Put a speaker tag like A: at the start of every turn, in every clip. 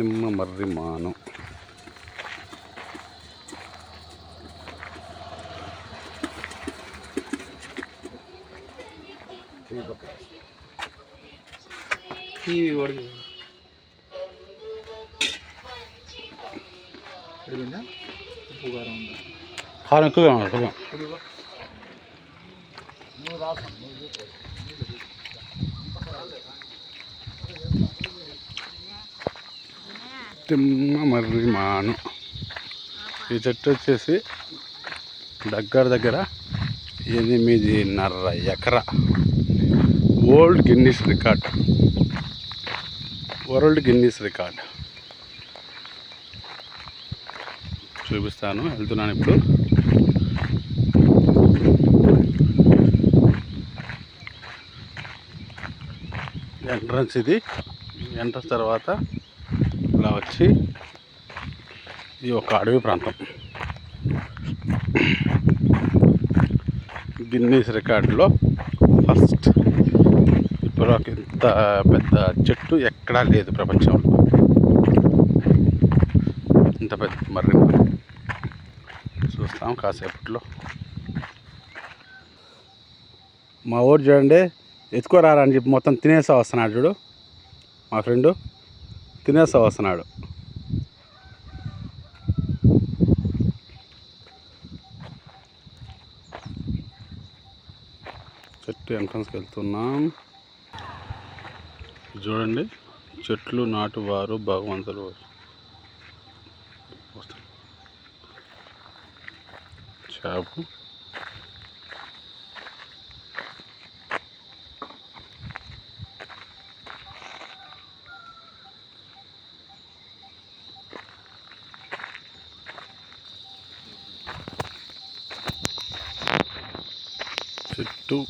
A: సింహ మర్రి మాను
B: టీవీ కూడా అడిగిందా ఉప్పు కారం ఉందా
A: తిమ్మ మర్రి మాను ఈ చెట్టు వచ్చేసి దగ్గర దగ్గర ఎనిమిదిన్నర ఎకరా world Guinness record. World Guinness record. చూపిస్తాను వెళ్తున్నాను ఇప్పుడు. ఎంట్రన్స్ ఇది. ఎంట్రన్స్ తర్వాత ఇలా వచ్చి ఇది ఒక అడవి ప్రాంతం. గిన్నీస్ రికార్డులో ఫస్ట్. ఇప్పుడు ఇంత పెద్ద చెట్టు ఎక్కడా లేదు ప్రపంచంలో. ఇంత పెద్ద మర్రి చూస్తాం కాసేపట్లో. మా ఊరు చూడండి ఎత్తుకోరారా అని చెప్పి మొత్తం తినేసా వస్తున్నాడు చూడు మా ఫ్రెండు. తినేసా వస్తున్నాడు చెట్టు ఎంట్రన్స్కి వెళ్తున్నాం. చూడండి చెట్లు నాటువారు భగవంతులు వస్తారు. చేప. చెట్టు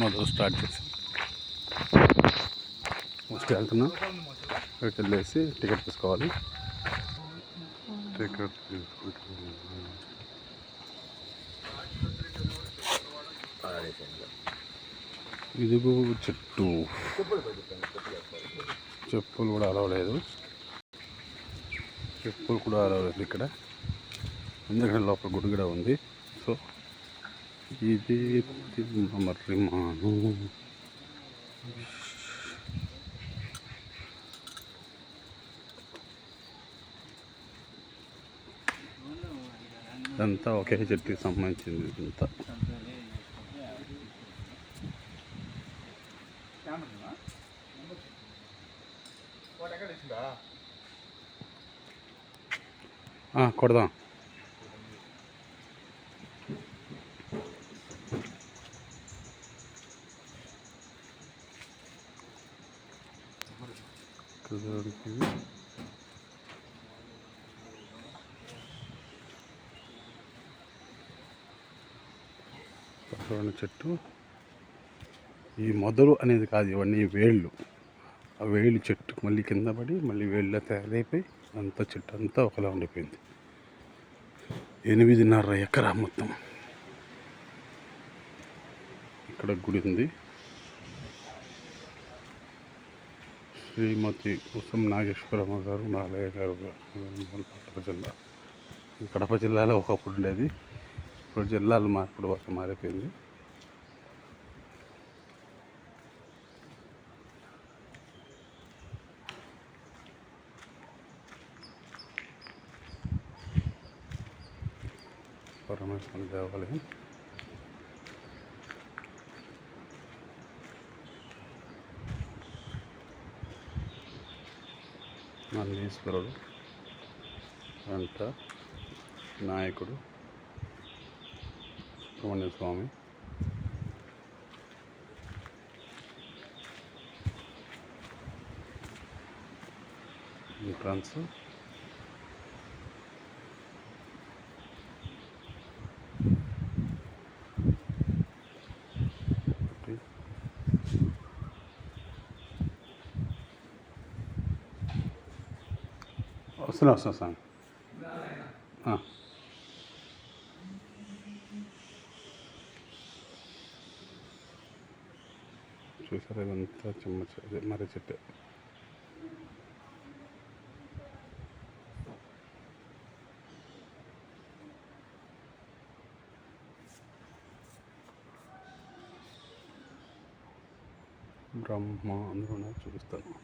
A: మొదలు స్టార్ట్ చేసి ఫస్ట్ వెళ్తున్నాం. ఇక్కడికి వెళ్ళేసి టికెట్ తీసుకోవాలి. టికెట్ ఇదిగో చెట్టు. చెప్పులు కూడా అలవలేదు. చెప్పులు కూడా అలవలేదు ఇక్కడ. ఎందుకంటే లోపల గుడి కూడా ఉంది. సో ఇది మర్రి మాను ఇదంతా ఒకే చెట్టుకి సంబంధించింది ఇదంతా. కొడదాం. కొడదాం కుదరదు. చెట్టు. ఈ మొదలు అనేది కాదు ఇవన్నీ వేళ్ళు. ఆ వేళ్ళు చెట్టు మళ్ళీ కింద పడి మళ్ళీ వేళ్ళ తయారైపోయి అంతా చెట్టు అంతా ఒకలా ఉండిపోయింది. ఎనిమిదిన్నర ఎకరా మొత్తం. ఇక్కడ గుడి ఉంది. శ్రీమతి కుసం నాగేశ్వరమ్మ గారు నాలయ్య గారు కడప జిల్లా. కడప జిల్లాలో ఒకప్పుడు ఉండేది. ఇప్పుడు జిల్లాలు మార్పుడు వరకు మారిపోయింది. పరమేశ్వర దేవాలయం. నందీశ్వరుడు వెంట నాయకుడు సుబ్రహ్మణ్య స్వామి ఎంట్రన్స్ వస్తున్నా వస్తున్నా సార్ చూసారా ఇదంతా చెమ్మచ్చ అదే మరీ చెప్పే బ్రహ్మ అందరూ చూపిస్తాను